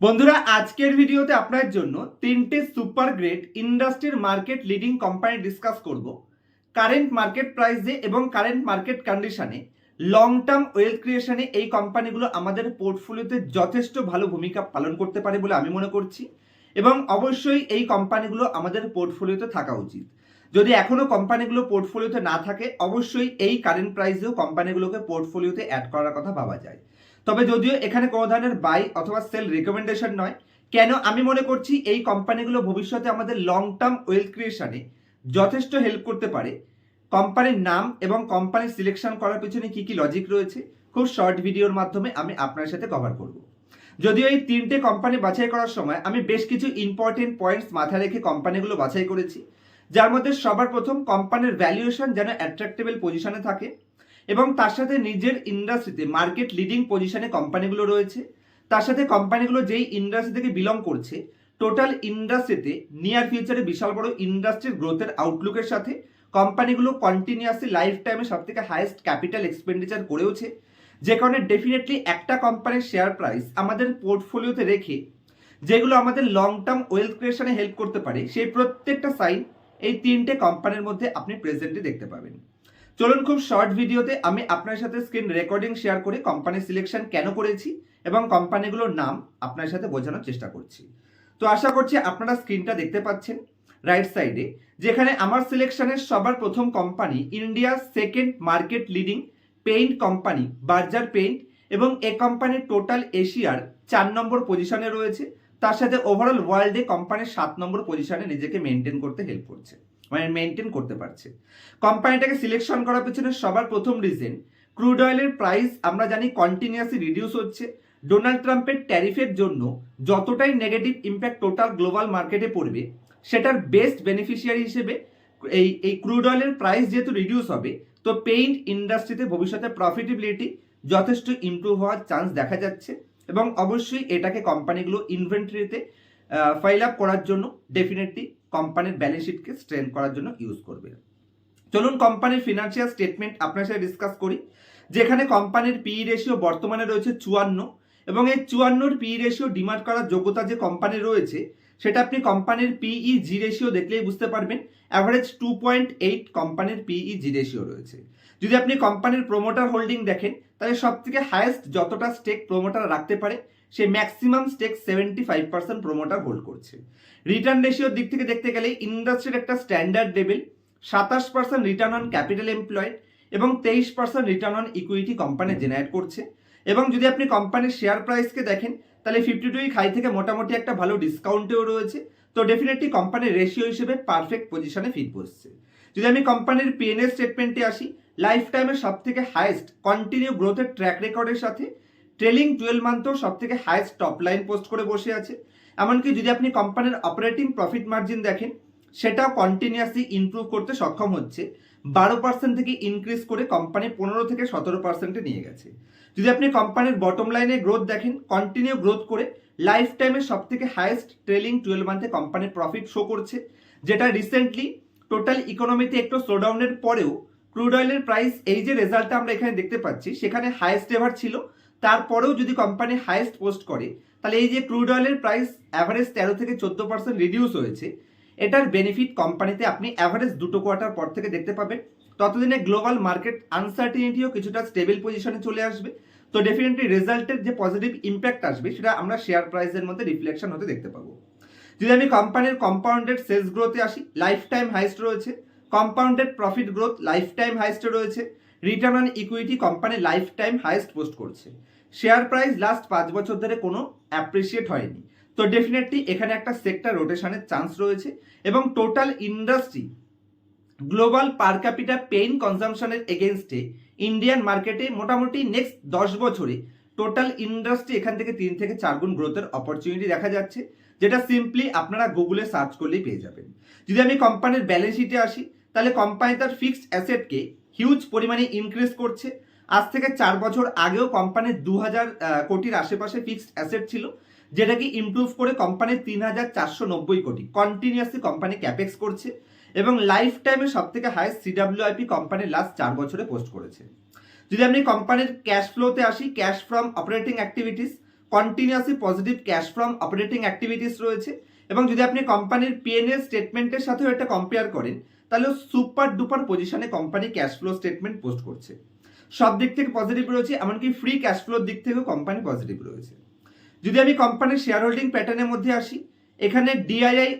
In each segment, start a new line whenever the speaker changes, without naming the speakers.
বন্ধুরা, আজকের ভিডিওতে আপনার জন্য তিনটে সুপার গ্রেট ইন্ডাস্ট্রির মার্কেট লিডিং কোম্পানি ডিসকাস করব। কারেন্ট মার্কেট প্রাইসে এবং কারেন্ট মার্কেট কন্ডিশনে লং টার্ম ওয়েলথ ক্রিয়েশনে এই কোম্পানিগুলো আমাদের পোর্টফোলিওতে যথেষ্ট ভালো ভূমিকা পালন করতে পারে বলে আমি মনে করছি এবং অবশ্যই এই কোম্পানিগুলো আমাদের পোর্টফোলিওতে থাকা উচিত। যদি এখনও কোম্পানিগুলো পোর্টফোলিওতে না থাকে, অবশ্যই এই কারেন্ট প্রাইসেও কোম্পানিগুলোকে পোর্টফোলিওতে অ্যাড করার কথা ভাবা যায়। তবে যদিও এখানে কোনো ধরনের বাই অথবা সেল রেকমেন্ডেশন নয়, কেন আমি মনে করছি এই কোম্পানিগুলো ভবিষ্যতে আমাদের লং টার্ম ওয়েলথ ক্রিয়েশনে যথেষ্ট হেল্প করতে পারে। কোম্পানির নাম এবং কোম্পানি সিলেকশন করার পিছনে কি কি লজিক রয়েছে, খুব শর্ট ভিডিওর মাধ্যমে আমি আপনার সাথে কভার করব। যদিও এই তিনটে কোম্পানি বাছাই করার সময় আমি বেশ কিছু ইম্পর্টেন্ট পয়েন্টস মাথায় রেখে কোম্পানিগুলো বাছাই করেছি, যার মধ্যে সবার প্রথম কোম্পানির ভ্যালুয়েশন যেন অ্যাট্রাক্টেবল পজিশনে থাকে। এবং তার সাথে নিজের ইন্ডাস্ট্রিতে মার্কেট লিডিং পজিশনে কোম্পানিগুলো রয়েছে। তার সাথে কোম্পানিগুলো যেই ইন্ডাস্ট্রি থেকে বিলং করছে টোটাল ইন্ডাস্ট্রিতে নিয়ার ফিউচারে বিশাল বড় ইন্ডাস্ট্রির গ্রোথের আউটলুকের সাথে কোম্পানিগুলো কন্টিনিউয়াসলি লাইফ টাইমে সব থেকে হাইয়েস্ট ক্যাপিটাল এক্সপেন্ডিচার করেওছে। যে কারণে ডেফিনেটলি একটা কোম্পানির শেয়ার প্রাইস আমাদের পোর্টফোলিওতে রেখে যেগুলো আমাদের লং টার্ম ওয়েলথ ক্রিয়েশনে হেল্প করতে পারে, সেই প্রত্যেকটা সাইন এই তিনটে কোম্পানির মধ্যে আপনি প্রেজেন্টলি দেখতে পাবেন। চলুন খুব শর্ট ভিডিওতে আমি আপনার সাথে স্ক্রিন রেকর্ডিং শেয়ার করে কোম্পানি সিলেকশন কেন করেছি এবং কোম্পানিগুলোর নাম আপনার সাথে বোঝানোর চেষ্টা করছি। তো আশা করছি আপনারা স্ক্রিনটা দেখতে পাচ্ছেন রাইট সাইডে যেখানে আমার সিলেকশনের সবার প্রথম company India second market leading paint company Berger paint এবং এ কোম্পানির টোটাল এশিয়ার চার নম্বর পজিশনে রয়েছে। তার সাথে ওভারঅল ওয়ার্ল্ডে কোম্পানির সাত নম্বর পজিশনে নিজেকে মেনটেন করতে হেল্প করছে। মানে মেনটেন করতে পারছে। কোম্পানিটাকে সিলেকশন করার পেছনে সবার প্রথম রিজন ক্রুড অয়েলের প্রাইস আমরা জানি কন্টিনিউয়াসলি রিডিউস হচ্ছে। ডোনাল্ড ট্রাম্পের ট্যারিফের জন্য যতটাই নেগেটিভ ইম্প্যাক্ট টোটাল গ্লোবাল মার্কেটে পড়বে, সেটার বেস্ট বেনিফিশিয়ারি হিসেবে এই এই ক্রুড অয়েলের প্রাইস যেহেতু রিডিউস হবে, তো পেইন্ট ইন্ডাস্ট্রিতে ভবিষ্যতে প্রফিটেবিলিটি যথেষ্ট ইমপ্রুভ হওয়ার চান্স দেখা যাচ্ছে এবং অবশ্যই এটাকে কোম্পানিগুলো ইনভেন্টরিতে ফাইল আপ করার জন্য ডেফিনেটলি কোম্পানির ব্যালেন্স শিটকে স্ট্রেন করার জন্য ইউজ করবে। চলুন কোম্পানির ফিনান্সিয়াল স্টেটমেন্ট আপনার সাথে ডিসকাস করি। যেখানে কোম্পানির পিই রেশিও বর্তমানে রয়েছে চুয়ান্ন এবং এই চুয়ান্নর পিই রেশিও ডিমান্ড করার যোগ্যতা যে কোম্পানির রয়েছে, সেটা আপনি কোম্পানির পিই জি রেশিও দেখলেই বুঝতে পারবেন। অ্যাভারেজ টু পয়েন্ট এইট কোম্পানির পিই জি রেশিও রয়েছে। যদি আপনি কোম্পানির প্রোমোটার হোল্ডিং দেখেন, তাহলে সব থেকে হায়েস্ট যতটা স্টেক প্রোমোটার রাখতে পারে সে maximum stake seventy five percent promoter hold করছে রিটার্ন রেশিওর দিক থেকে দেখতে গেলে ইন্ডাস্ট্রির একটা স্ট্যান্ডার্ড লেভেল সাতাশ percent return on capital employed এবং তেইশ percent return on equity company generate করছে। এবং যদি আপনি কোম্পানির শেয়ার প্রাইসকে দেখেন, তাহলে ফিফটি টু খাই থেকে মোটামুটি একটা ভালো ডিসকাউন্টেও রয়েছে। তো ডেফিনেটলি কোম্পানির রেশিও হিসেবে পারফেক্ট পজিশনে ফিট বসছে। যদি আমি কোম্পানির পিএনএল স্টেটমেন্টে আসি লাইফ টাইমের সব থেকে হাইয়েস্ট কন্টিনিউ গ্রোথের ট্র্যাক রেকর্ডের সাথে ট্রেলিং টুয়েলভ মান্থও সব থেকে হাইয়েস্ট টপ লাইন পোস্ট করে বসে আছে। এমনকি যদি আপনি কোম্পানির অপারেটিং প্রফিট মার্জিন দেখেন, সেটাও কন্টিনিউয়াসলি ইমপ্রুভ করতে সক্ষম হচ্ছে। বারো পার্সেন্ট থেকে ইনক্রিজ করে কোম্পানি পনেরো থেকে সতেরো পার্সেন্টে নিয়ে গেছে। যদি আপনি কোম্পানির বটম লাইনে গ্রোথ দেখেন কন্টিনিউ গ্রোথ করে লাইফ টাইমের সব থেকে হাইয়েস্ট ট্রেলিং টুয়েলভ মান্থে কোম্পানির প্রফিট শো করছে, যেটা রিসেন্টলি টোটাল ইকোনমিতে একটু স্লোডাউনের পরেও ক্রুড অয়েলের প্রাইস এই যে রেজাল্টটা আমরা এখানে দেখতে পাচ্ছি, সেখানে হাইয়েস্ট এভার ছিল। তারপরেও যদি কোম্পানি হাইয়েস্ট পোস্ট করে, তাহলে এই যে ক্রুড অয়েলের প্রাইস অ্যাভারেজ তেরো থেকে চোদ্দ পার্সেন্ট রিডিউস হয়েছে, এটার বেনিফিট কোম্পানিতে আপনি অ্যাভারেজ দুটো কোয়ার্টার পর থেকে দেখতে পাবেন। ততদিনে গ্লোবাল মার্কেট আনসার্টিনিটিও কিছুটা স্টেবল পজিশনে চলে আসবে। তো ডেফিনেটলি রেজাল্টের যে পজিটিভ ইম্প্যাক্ট আসবে, সেটা আমরা শেয়ার প্রাইসের মধ্যে রিফ্লেকশন হতে দেখতে পাবো। যদি আমি কোম্পানির কম্পাউন্ডেড সেলস গ্রোথে আসি লাইফ টাইম হাইস্ট রয়েছে। Compounded profit growth life time হাইস্টে রয়েছে। Return on equity company life time highest post করছে। শেয়ার প্রাইস লাস্ট পাঁচ বছর ধরে কোনো অ্যাপ্রিসিয়েট হয়নি। তো ডেফিনেটলি এখানে একটা সেক্টর রোটেশনের চান্স রয়েছে এবং total industry global per capita paint কনজামশনের এগেনস্টে ইন্ডিয়ান মার্কেটে মোটামুটি নেক্সট দশ বছরে টোটাল ইন্ডাস্ট্রি এখান থেকে তিন থেকে চার গুণ গ্রোথের অপরচুনিটি দেখা যাচ্ছে, যেটা সিম্পলি আপনারা গুগলে সার্চ করলেই পেয়ে যাবেন। যদি আমি কোম্পানির ব্যালেন্স শিটে আসি, তাহলে কোম্পানি তার ফিক্সড অ্যাসেটকে হিউজ পরিমাণে ইনক্রিজ করছে। আজ থেকে চার বছর আগেও কোম্পানির দু হাজার কোটির আশেপাশে ফিক্সড অ্যাসেট ছিল, যেটাকে ইমপ্রুভ করে কোম্পানির তিন হাজার চারশো নব্বই কোটি। কন্টিনিউয়াসলি কোম্পানি ক্যাপেক্স করছে এবং লাইফ টাইমে সব থেকে হাইস্ট সিডাব্লিউআইপি কোম্পানির লাস্ট চার বছরে পোস্ট করেছে। যদি আপনি কোম্পানির ক্যাশ ফ্লোতে আসি cash from operating activities continuously positive cash from operating activities রয়েছে এবং যদি আপনি কোম্পানির পিএনএল স্টেটমেন্টের সাথেও এটা কম্পেয়ার করেন তাহলে সুপার ডুপার পজিশনে company cash flow statement post করছে। সব দিক থেকে পজিটিভ রয়েছে, এমনকি ফ্রি ক্যাশ ফ্লোর দিক থেকেও কোম্পানি পজিটিভ রয়েছে। যদি আমি কোম্পানির শেয়ার হোল্ডিং প্যাটার্নের মধ্যে আসি, এখানে ডিআইআই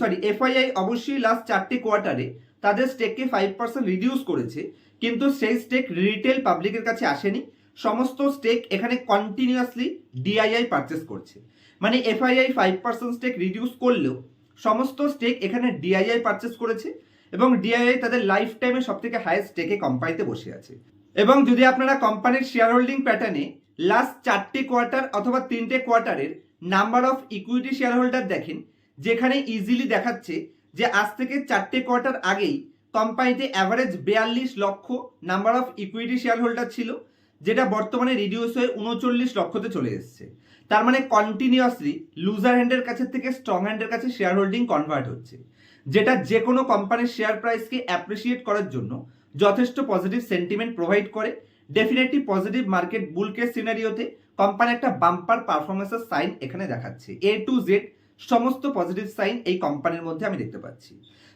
সরি এফআইআই অবশ্যই লাস্ট চারটে কোয়ার্টারে তাদের স্টেককে ফাইভ পার্সেন্ট রিডিউস করেছে, কিন্তু সেই স্টেক রিটেল পাবলিকের কাছে আসেনি। সমস্ত স্টেক এখানে কন্টিনিউয়াসলি ডিআইআই পারচেস করছে। মানে FII five percent stake reduce করলেও সমস্ত স্টেক এখানে ডিআইআই পারচেস করেছে এবং ডিআইআই তাদের লাইফ টাইমে সব থেকে হাইয়েস্ট স্টেকে কোম্পানিতে বসে আছে। এবং যদি আপনারা কোম্পানির শেয়ার হোল্ডিং প্যাটার্নে লাস্ট চারটে কোয়ার্টার অথবা তিনটে কোয়ার্টারের number of equity share holder দেখেন, যেখানে ইজিলি দেখাচ্ছে যে আজ থেকে চারটে কোয়ার্টার আগেই কোম্পানিতে অ্যাভারেজ বিয়াল্লিশ লক্ষ number of equity share holder ছিল, যেটা বর্তমানে রিডিউস হয়ে উনচল্লিশ লক্ষতে চলে এসেছে। তার মানে কন্টিনিউয়াসলি লুজার হ্যান্ডের কাছে থেকে স্ট্রং হ্যান্ডের কাছে শেয়ার হোল্ডিং কনভার্ট হচ্ছে। যেটা যে কোনো কোম্পানির শেয়ার প্রাইসকে অ্যাপ্রিসিয়েট করার জন্য যথেষ্ট পজিটিভ সেন্টিমেন্ট প্রোভাইড করে। Definitely positive market bull case সিনারিওতে company একটা বাম্পার পারফরমেন্সের সাইন এখানে দেখাচ্ছে। এ টু জেড সমস্ত পজিটিভ সাইন এই কোম্পানির মধ্যে আমি দেখতে পাচ্ছি।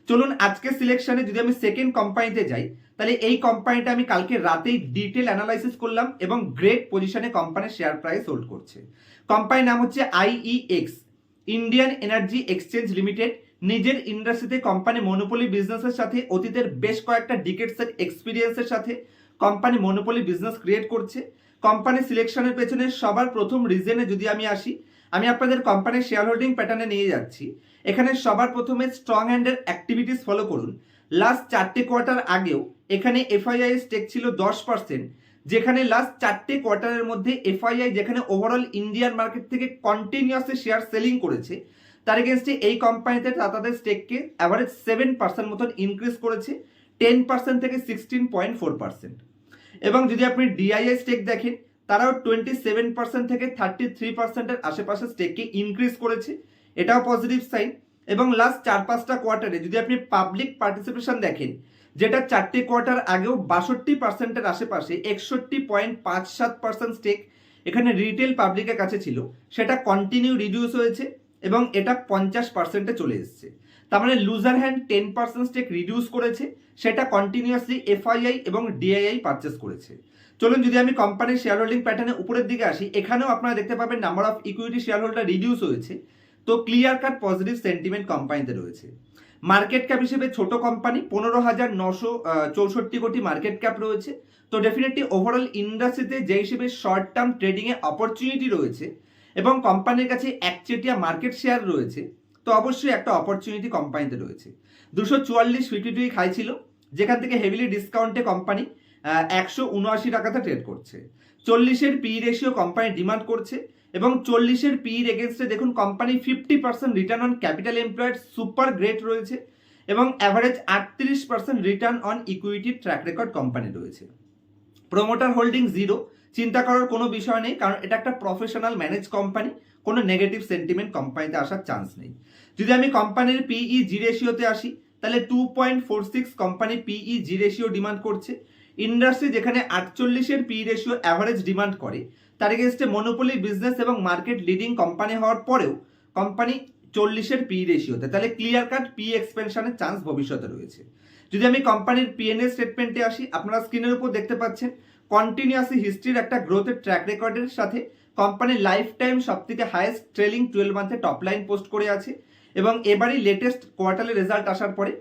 চলুন আজকে সিলেকশনে যদি আমি সেকেন্ড কোম্পানিতে যাই, তাহলে এই কোম্পানিটা আমি কালকে রাতেই ডিটেল অ্যানালাইসিস করলাম এবং গ্রেট পজিশনে কোম্পানির শেয়ার প্রাইস হোল্ড করছে। কোম্পানির নাম হচ্ছে IEX Indian energy exchange limited নিজের ইন্ডাস্ট্রিতে কোম্পানি মনোপলি বিজনেসের সাথে, অতীতের বেশ কয়েকটা ডিকেটসের এক্সপিরিয়েন্সের সাথে কোম্পানি মনোপলি বিজনেস ক্রিয়েট করছে। কোম্পানি সিলেকশনের পেছনে সবার প্রথম রিজনে যদি আমি আসি, আমি আপনাদের কোম্পানির শেয়ার হোল্ডিং প্যাটার্নে নিয়ে যাচ্ছি। এখানে সবার প্রথমে স্ট্রং হ্যান্ডের অ্যাক্টিভিটিস ফলো করুন। লাস্ট চারটে কোয়ার্টার আগেও এখানে এফআইআই স্টেক ছিল দশ পার্সেন্ট যেখানে লাস্ট চারটে কোয়ার্টারের মধ্যে এফআইআই যেখানে ওভারঅল ইন্ডিয়ান মার্কেট থেকে কন্টিনিউয়াসলি শেয়ার সেলিং করেছে তার এগেনস্টে এই কোম্পানিতে তাদের স্টেককে অ্যাভারেজ সেভেন পার্সেন্ট মতন ইনক্রিজ করেছে টেন পার্সেন্ট থেকে সিক্সটিন পয়েন্ট ফোর পার্সেন্ট এবং যদি আপনি ডিআইআই স্টেক দেখেন, তারাও টোয়েন্টি সেভেন পার্সেন্ট থেকে থার্টি থ্রি পার্সেন্টের আশেপাশে স্টেককে ইনক্রিজ করেছে। এটাও পজিটিভ সাইন এবং লাস্ট চার পাঁচটা কোয়ার্টারে যদি আপনি পাবলিক পার্টিসিপেশন দেখেন, যেটা চারটি কোয়ার্টার আগেও বাষট্টি পার্সেন্টের আশেপাশে একষট্টি পয়েন্ট পাঁচ সাত পার্সেন্ট স্টেক এখানে রিটেল পাবলিকের কাছে ছিল, সেটা কন্টিনিউ রিডিউস হয়েছে। এবং এটা পঞ্চাশ পার্সেন্টে চলে এসেছে। তার মানে loser hand ten percent stake reduce করেছে, সেটা কন্টিনিউয়াসলি এফআইআই এবং ডিআইআই পারচেস করেছে। চলুন যদি আমি কোম্পানির শেয়ার হোল্ডিং প্যাটার্নে উপরের দিকে আসি, এখানেও আপনারা দেখতে পাবেন number of equity share holder reduce হয়েছে। তো ক্লিয়ার কাট পজিটিভ সেন্টিমেন্ট কোম্পানিতে রয়েছে। মার্কেট ক্যাপ হিসেবে ছোট কোম্পানি পনেরো হাজার নশো চৌষট্টি কোটি মার্কেট ক্যাপ রয়েছে। তো ডেফিনেটলি ওভারঅল ইন্ডাস্ট্রিতে যে হিসেবে শর্ট টার্ম ট্রেডিংয়ে অপরচুনিটি রয়েছে এবং কোম্পানির কাছে একচেটিয়া মার্কেট শেয়ার রয়েছে, তো অবশ্যই একটা অপরচুনিটি কোম্পানিতে রয়েছে। দুশো চুয়াল্লিশ ফিফটি খাই ছিল যেখান থেকে হেভিলি ডিসকাউন্টে কোম্পানি একশো উনআশি টাকাতে ট্রেড করছে। চল্লিশের পি রেশিও কোম্পানি ডিমান্ড করছে, এবং চল্লিশের পি এগেনস্টে দেখুন company fifty percent return on capital employed super great রয়েছে, এবং অ্যাভারেজ আটত্রিশ percent return on equity track record company রয়েছে। প্রোমোটার হোল্ডিং জিরো চিন্তা করার কোনো বিষয় নেই, কারণ এটা একটা প্রফেশনাল ম্যানেজ কোম্পানি কোনো নেগেটিভ সেন্টিমেন্ট কোম্পানিতে আসার চান্স নেই। যদি আমি কোম্পানির পিই জি রেশিওতে আসি, তাহলে two point four six company PE G ratio demand করছে। ইন্ডাস্ট্রি যেখানে আটচল্লিশের পি রেশিও অ্যাভারেজ ডিমান্ড করে, তার এগেনস্টে মনোপলি বিজনেস এবং মার্কেট লিডিং কোম্পানি হওয়ার পরেও কোম্পানি চল্লিশের পি রেশিওতে তাহলে ক্লিয়ার কাট পি এক্সপেনশনের চান্স ভবিষ্যতে রয়েছে। যদি আমি কোম্পানির পিএনএ স্টেটমেন্টে আসি, আপনারা স্ক্রিনের উপর দেখতে পাচ্ছেন কন্টিনিউয়াসলি হিস্ট্রির একটা গ্রোথের ট্র্যাক রেকর্ডের সাথে কোম্পানির লাইফ টাইম সব থেকে হাইয়েস্ট ট্রেলিং টুয়েলভ মান্থে টপ লাইন পোস্ট করে আছে এবং এবারই লেটেস্ট কোয়ার্টারলি রেজাল্ট আসার পরে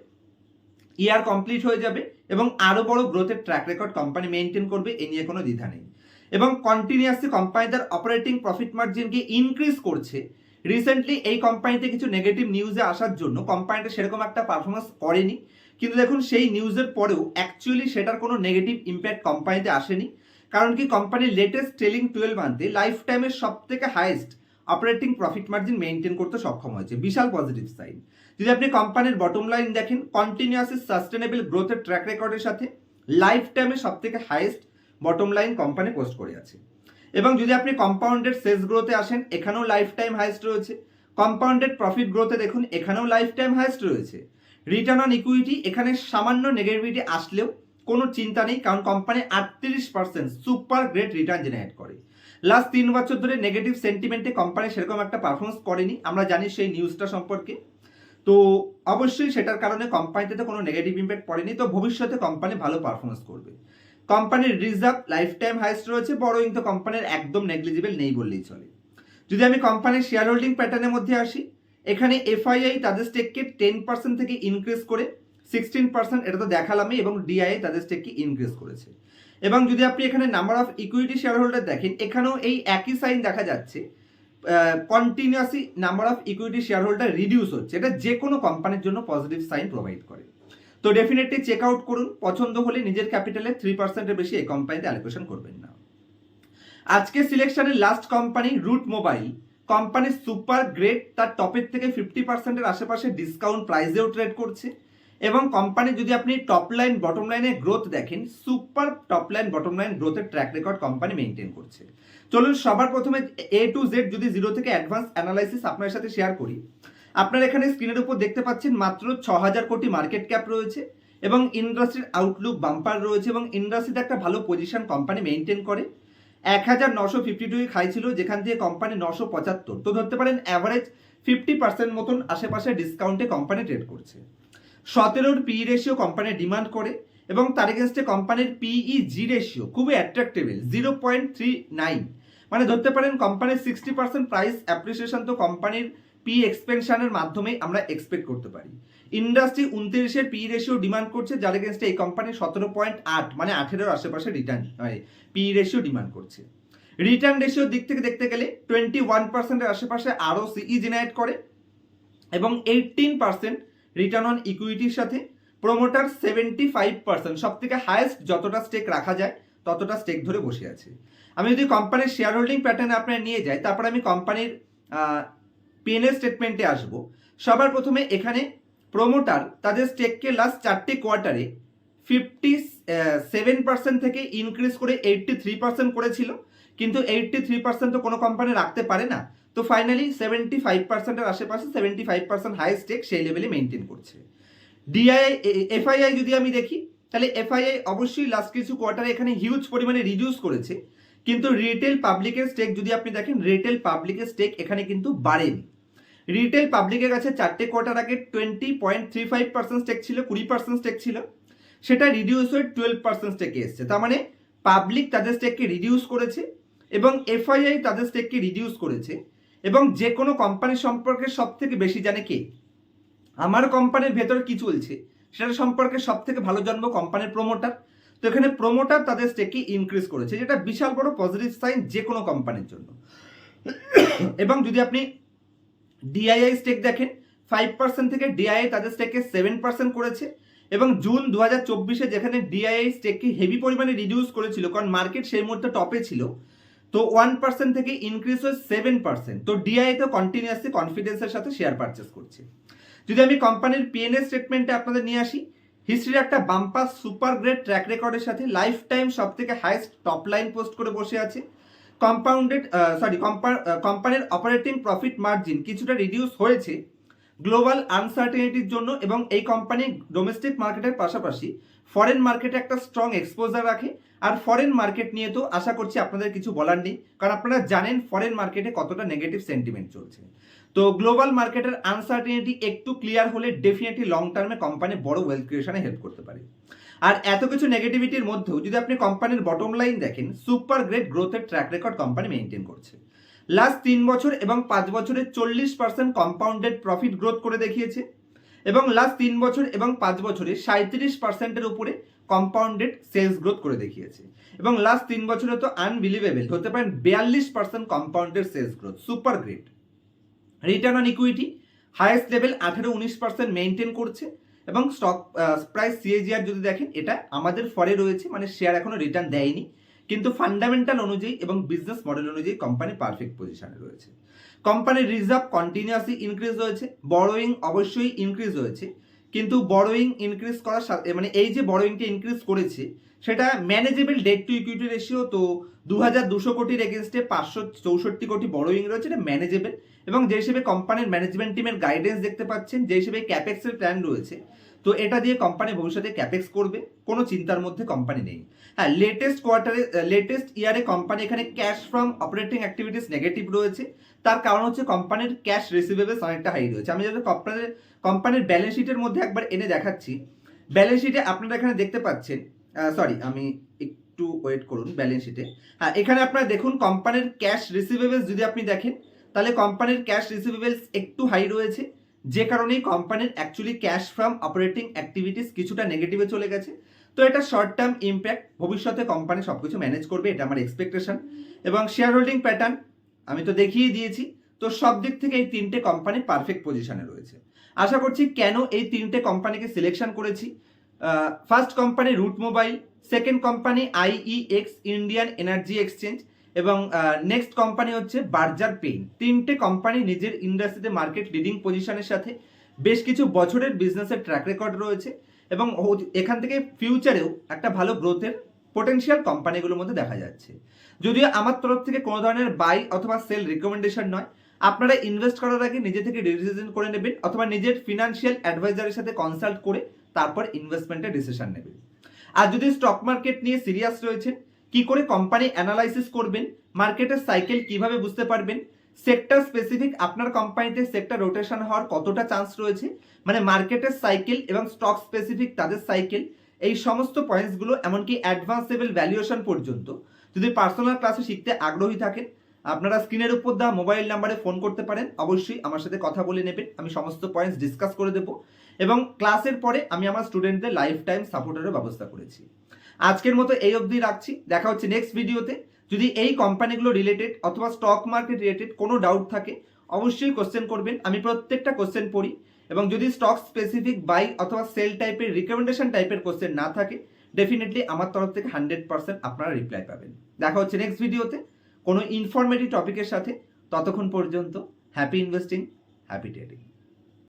ইয়ার কমপ্লিট হয়ে যাবে এবং আরও বড় গ্রোথের ট্র্যাক রেকর্ড কোম্পানি মেনটেন করবে, এ নিয়ে কোনো দ্বিধা নেই। এবং কন্টিনিউয়াসলি কোম্পানি তার অপারেটিং প্রফিট মার্জিনকে ইনক্রিজ করছে। রিসেন্টলি এই কোম্পানিতে কিছু নেগেটিভ নিউজে আসার জন্য কোম্পানিটা সেরকম একটা পারফরমেন্স করেনি। কিন্তু দেখুন, সেই নিউজের পরেও অ্যাকচুয়ালি সেটার কোনো নেগেটিভ ইম্প্যাক্ট কোম্পানিতে আসেনি। কারণ কি কোম্পানির লেটেস্ট ট্রেলিং টুয়েলভ মান্থে লাইফ টাইমের সব থেকে highest operating profit margin maintain করতে সক্ষম হয়েছে। বিশাল পজিটিভ সাইন যদি আপনি কোম্পানির বটম লাইন দেখেন কন্টিনিউয়াসলি সাস্টেনেবল গ্রোথের ট্র্যাক রেকর্ডের সাথে লাইফ টাইমে সব থেকে highest bottom line company post করে আছে। এবং যদি আপনি কম্পাউন্ডেড সেলস গ্রোথে আসেন, এখানেও লাইফ টাইম হাইয়েস্ট রয়েছে কম্পাউন্ডেড প্রফিট গ্রোথে দেখুন, এখানেও লাইফ টাইম হাইয়েস্ট রয়েছে। রিটার্ন অন ইকুইটি এখানে সামান্য নেগেটিভিটি আসলেও কোনো চিন্তা নেই, কারণ কোম্পানি আটত্রিশ percent super great return generate করে। লাস্ট তিন বছর ধরে নেগেটিভ সেন্টিমেন্টে কোম্পানি সেরকম একটা পারফরমেন্স করেনি, আমরা জানি সেই নিউজটা সম্পর্কে। তো অবশ্যই সেটার কারণে কোম্পানিতে তো কোনো নেগেটিভ ইম্প্যাক্ট পড়েনি, তো ভবিষ্যতে কোম্পানি ভালো পারফরমেন্স করবে। কোম্পানির রিজার্ভ লাইফ টাইম হাইস্ট রয়েছে বড়োইং তো কোম্পানির একদম নেগলিজিবল নেই বললেই চলে। যদি আমি কোম্পানির শেয়ার হোল্ডিং প্যাটার্নের মধ্যে আসি এখানে এফআইআই তাদের স্টেককে টেন পার্সেন্ট থেকে ইনক্রিজ করে সিক্সটিন পার্সেন্ট এটা তো দেখালামই, এবং ডিআইআই তাদের স্টেককে ইনক্রিজ করেছে। এবং যদি আপনি এখানে number of equity share holder দেখেন, এখানেও এই একই সাইন দেখা যাচ্ছে continuously number of equity share holder reduce হচ্ছে। এটা যে কোনো কোম্পানির জন্য পজিটিভ সাইন প্রোভাইড করে। তো ডেফিনেটলি চেক আউট করুন, পছন্দ হলে নিজের ক্যাপিটালে থ্রি পার্সেন্টের বেশি এই কোম্পানিতে অ্যালোকেশন করবেন না। আজকে সিলেকশনের last company Route Mobile company super great তার টপের থেকে ফিফটি পার্সেন্টের আশেপাশে ডিসকাউন্ট প্রাইসেও ট্রেড করছে। এবং কোম্পানি যদি আপনি টপ লাইন বটম লাইনের গ্রোথ দেখেন super top line bottom line গ্রোথের ট্র্যাক রেকর্ড কোম্পানি মেনটেন করছে। চলুন সবার প্রথমে এ টু জেড যদি জিরো থেকে অ্যাডভান্স অ্যানালাইসিস আপনার সাথে শেয়ার করি। আপনারা এখানে স্ক্রিনের উপর দেখতে পাচ্ছেন মাত্র ছ হাজার কোটি মার্কেট ক্যাপ রয়েছে এবং ইন্ডাস্ট্রির আউটলুক বাম্পার রয়েছে এবং ইন্ডাস্ট্রিতে একটা ভালো পজিশন কোম্পানি মেনটেন করে। এক হাজার নশো ফিফটি টু খাই ছিল যেখান দিয়ে কোম্পানি নশো পঁচাত্তর। তো ধরতে পারেন অ্যাভারেজ ফিফটি পার্সেন্ট মতন আশেপাশে ডিসকাউন্টে কোম্পানি ট্রেড করছে। সতেরোর পি রেশিও কোম্পানি ডিমান্ড করে এবং তার এগেনস্টে কোম্পানির পিই জি রেশিও খুবই attractable zero point three nine মানে ধরতে পারেন কোম্পানির সিক্সটি পার্সেন্ট প্রাইস অ্যাপ্রিসিয়েশন তো কোম্পানির পি এক্সপেনশনের মাধ্যমে আমরা এক্সপেক্ট করতে পারি। ইন্ডাস্ট্রি উনত্রিশের পি রেশিও ডিমান্ড করছে, যার এগেনস্টে এই কোম্পানি সতেরো পয়েন্ট আট মানে আঠেরোর আশেপাশে রিটার্ন পি রেশিও ডিমান্ড করছে। রিটার্ন রেশিওর দিক থেকে দেখতে গেলে টোয়েন্টি ওয়ান পার্সেন্টের আশেপাশে আরও সিই জেনারেট করে এবং এইটিন পার্সেন্ট রিটার্ন অন ইকুইটির সাথে প্রোমোটার সেভেন্টি ফাইভ পার্সেন্ট সব থেকে হায়েস্ট যতটা স্টেক রাখা যায়, ততটা স্টেক ধরে বসে আছে। আমি যদি কোম্পানির শেয়ার হোল্ডিং প্যাটার্ন আপনার নিয়ে যাই, তারপর আমি কোম্পানির পিএনএল স্টেটমেন্টে আসব। সবার প্রথমে এখানে প্রোমোটার তাদের স্টেককে লাস্ট চারটে কোয়ার্টারে ফিফটি সেভেন পার্সেন্ট থেকে ইনক্রিজ করে এইটটি থ্রি পার্সেন্ট করেছিল। কিন্তু এইটটি থ্রি পার্সেন্ট তো কোনো কোম্পানি রাখতে পারে না। তো ফাইনালি সেভেন্টি ফাইভ পার্সেন্টের আশেপাশে seventy five percent high stake সেই লেভেলে মেনটেন করছে। ডিআই এফআইআই যদি আমি দেখি, তাহলে এফআইআই অবশ্যই লাস্ট কিছু কোয়ার্টারে এখানে হিউজ পরিমাণে রিডিউস করেছে। কিন্তু রিটেল পাবলিকের স্টেক যদি আপনি দেখেন রিটেল পাবলিকের স্টেক এখানে কিন্তু বাড়েনি। রিটেল পাবলিকের কাছে চারটে কোয়ার্টার আগে twenty point three five percent stake ছিল, কুড়ি পার্সেন্ট স্টেক ছিল। সেটা রিডিউস হয়ে টুয়েলভ পার্সেন্ট স্টেকে এসছে। তার মানে পাবলিক তাদের স্টেককে রিডিউস করেছে এবং এফআইআই তাদের স্টেককে রিডিউস করেছে এবং যে কোনো কোম্পানি সম্পর্কে সব থেকে বেশি জানে কে? আমার কোম্পানির ভেতর কি চলছে? সেটা সম্পর্কে সব থেকে ভালো জানব কোম্পানির প্রোমোটার তো এখানে প্রোমোটার তাদের স্টেককে ইনক্রিজ করেছে। যেটা বিশাল বড় পজিটিভ সাইন যে কোনো কোম্পানির জন্য। এবং যদি আপনি ডিআইআই স্টেক দেখেন ফাইভ পার্সেন্ট থেকে ডিআইআই তাদের স্টেককে সেভেন পার্সেন্ট করেছে এবং জুন দু হাজার চব্বিশে যেখানে ডিআইআই স্টেককে হেভি পরিমাণে রিডিউস করেছিল, কারণ মার্কেট সেই মুহূর্তে টপে ছিল, তো ওয়ান পার্সেন্ট থেকে ইনক্রিজ হয়ে সেভেন পার্সেন্ট তো ডিআই তো কন্টিনিউয়াসলি কনফিডেন্সের সাথে শেয়ার পারচেস করছে। যদি আমি কোম্পানির পিএনএ স্টেটমেন্টে আপনাদের নিয়ে আসি হিস্ট্রির একটা বাম্পাস সুপার গ্রেট ট্র্যাক রেকর্ডের সাথে লাইফ টাইম সব থেকে হাইস্ট টপ লাইন পোস্ট করে বসে আছে কম্পাউন্ডেড সরি কোম্পানির অপারেটিং প্রফিট মার্জিন কিছুটা রিডিউস হয়েছে গ্লোবাল আনসার্টেনিটির জন্য এবং এই কোম্পানি ডোমেস্টিক মার্কেটের পাশাপাশি ফরেন মার্কেটে একটা স্ট্রং এক্সপোজার রাখে। আর ফরেন মার্কেট নিয়ে তো আশা করছি আপনাদের কিছু বলার নেই, কারণ আপনারা জানেন ফরেন মার্কেটে কতটা নেগেটিভ সেন্টিমেন্ট চলছে। তো গ্লোবাল মার্কেটের আনসার্টেনিটি একটু ক্লিয়ার হলে ডেফিনেটলি লং টার্মে কোম্পানি বড় ওয়েলথ ক্রিয়েশনে হেল্প করতে পারে। আর এত কিছু নেগেটিভিটির মধ্যেও যদি আপনি কোম্পানির বটম লাইন দেখেন সুপার গ্রেট গ্রোথের ট্র্যাক রেকর্ড কোম্পানি মেনটেন করছে। লাস্ট তিন বছর এবং পাঁচ বছরে চল্লিশ পার্সেন্ট কম্পাউন্ডেড প্রফিট গ্রোথ করে দেখিয়েছে এবং লাস্ট তিন বছর এবং পাঁচ বছরে সাঁত্রিশ পার্সেন্টের উপরে কম্পাউন্ডেড সেলস গ্রোথ করে দেখিয়েছে এবং লাস্ট তিন বছরে তো আনবিলিভেবল হতে পারেন বিয়াল্লিশ percent compounded sales growth super great return on equity highest level আঠেরো উনিশ পার্সেন্ট মেনটেন করছে। এবং স্টক প্রাইস সিএজিআর যদি দেখেন, এটা আমাদের ফরে রয়েছে মানে শেয়ার এখনও রিটার্ন দেয়নি। কিন্তু ফান্ডামেন্টাল অনুযায়ী এবং বিজনেস মডেল অনুযায়ী কোম্পানি পারফেক্ট পজিশনে রয়েছে। কোম্পানির রিজার্ভ কন্টিনিউয়াসলি ইনক্রিজ হয়েছে বড়োয়িং অবশ্যই ইনক্রিজ হয়েছে, কিন্তু বড়োয়িং ইনক্রিজ করার সাথে মানে এই যে বড়োয়িংটা ইনক্রিজ করেছে, সেটা manageable debt to equity ratio তো দু হাজার দুশো কোটির এগেনস্টে পাঁচশো চৌষট্টি কোটি বড়োয়িং রয়েছে, এটা ম্যানেজেবল এবং যে হিসেবে কোম্পানির ম্যানেজমেন্ট টিমের গাইডেন্স দেখতে পাচ্ছেন, যে হিসেবে ক্যাপেক্সের প্ল্যান রয়েছে, তো এটা দিয়ে কোম্পানি ভবিষ্যতে ক্যাপেক্স করবে, কোনো চিন্তার মধ্যে কোম্পানি নেই। হ্যাঁ লেটেস্ট কোয়ার্টারে লেটেস্ট ইয়ারে কোম্পানি এখানে cash from operating activities negative রয়েছে, তার কারণ হচ্ছে কোম্পানির ক্যাশ রিসিভেবলস অনেকটা হাই রয়েছে। আমি যদি কোম্পানির কোম্পানির ব্যালেন্স শিটের মধ্যে একবার এনে দেখাচ্ছি। ব্যালেন্স শিটে আপনারা এখানে দেখতে পাচ্ছেন সরি আমি একটু ওয়েট করুন ব্যালেন্স শিটে হ্যাঁ এখানে আপনারা দেখুন কোম্পানির ক্যাশ রিসিভেবলস যদি আপনি দেখেন তাহলে কোম্পানির ক্যাশ রিসিভেবলস একটু হাই রয়েছে। যে কারণেই কোম্পানির actually cash from operating activities কিছুটা নেগেটিভে চলে গেছে। তো এটা শর্ট টার্ম ইম্প্যাক্ট ভবিষ্যতে কোম্পানি সব কিছু ম্যানেজ করবে, এটা আমার এক্সপেকটেশন এবং শেয়ার হোল্ডিং প্যাটার্ন আমি তো দেখিয়ে দিয়েছি। তো সব দিক থেকে এই তিনটে কোম্পানি পারফেক্ট পজিশনে রয়েছে। আশা করছি কেন এই তিনটে কোম্পানিকে সিলেকশন করেছি? First company root mobile second company IEX Indian energy exchange এবং নেক্সট কোম্পানি হচ্ছে বার্জার পেইন। তিনটে কোম্পানি নিজের ইন্ডাস্ট্রিতে মার্কেট লিডিং পজিশনের সাথে বেশ কিছু বছরের বিজনেসের ট্র্যাক রেকর্ড রয়েছে এবং এখান থেকে ফিউচারেও একটা ভালো গ্রোথের পোটেনশিয়াল কোম্পানিগুলোর মধ্যে দেখা যাচ্ছে। যদিও আমার তরফ থেকে কোনো ধরনের বাই অথবা সেল রিকমেন্ডেশন নয়। আপনারা ইনভেস্ট করার আগে নিজে থেকে ডিসিশন করে নেবেন অথবা নিজের ফিনান্সিয়াল অ্যাডভাইজারের সাথে কনসাল্ট করে তারপর ইনভেস্টমেন্টের ডিসিশন নেবেন। আর যদি স্টক মার্কেট নিয়ে সিরিয়াস রয়েছেন কি করে কোম্পানি অ্যানালাইসিস করবেন মার্কেটের সাইকেল কীভাবে বুঝতে পারবেন সেক্টর স্পেসিফিক আপনার কোম্পানিতে সেক্টর রোটেশন হওয়ার কতটা চান্স রয়েছে মানে মার্কেটের সাইকেল এবং স্টক স্পেসিফিক তাদের সাইকেল এই সমস্ত পয়েন্টসগুলো এমনকি অ্যাডভান্স লেভেল ভ্যালুয়েশন পর্যন্ত। যদি পার্সোনাল ক্লাসে শিখতে আগ্রহী থাকেন, আপনারা স্ক্রিনের উপর দেওয়া মোবাইল নাম্বারে ফোন করতে পারেন, অবশ্যই আমার সাথে কথা বলে নেবেন, আমি সমস্ত পয়েন্টস ডিসকাস করে দেবো এবং ক্লাসের পরে আমি আমার স্টুডেন্টদের লাইফ টাইম সাপোর্টারের ব্যবস্থা করেছি। আজকের মতো এই অবধি রাখছি। দেখা হচ্ছে নেক্সট ভিডিওতে যদি এই কোম্পানিগুলো রিলেটেড অথবা স্টক মার্কেট রিলেটেড কোনো ডাউট থাকে, অবশ্যই কোশ্চেন করবেন। আমি প্রত্যেকটা কোশ্চেন পড়ি। এবং যদি স্টক স্পেসিফিক বাই অথবা সেল টাইপের রিকমেন্ডেশন টাইপের কোশ্চেন না থাকে ডেফিনেটলি আমার তরফ থেকে হান্ড্রেড পার্সেন্ট আপনারা রিপ্লাই পাবেন। দেখা হচ্ছে নেক্সট ভিডিওতে কোনো ইনফরমেটিভ টপিকের সাথে, ততক্ষণ পর্যন্ত হ্যাপি ইনভেস্টিং হ্যাপি ট্রেডিং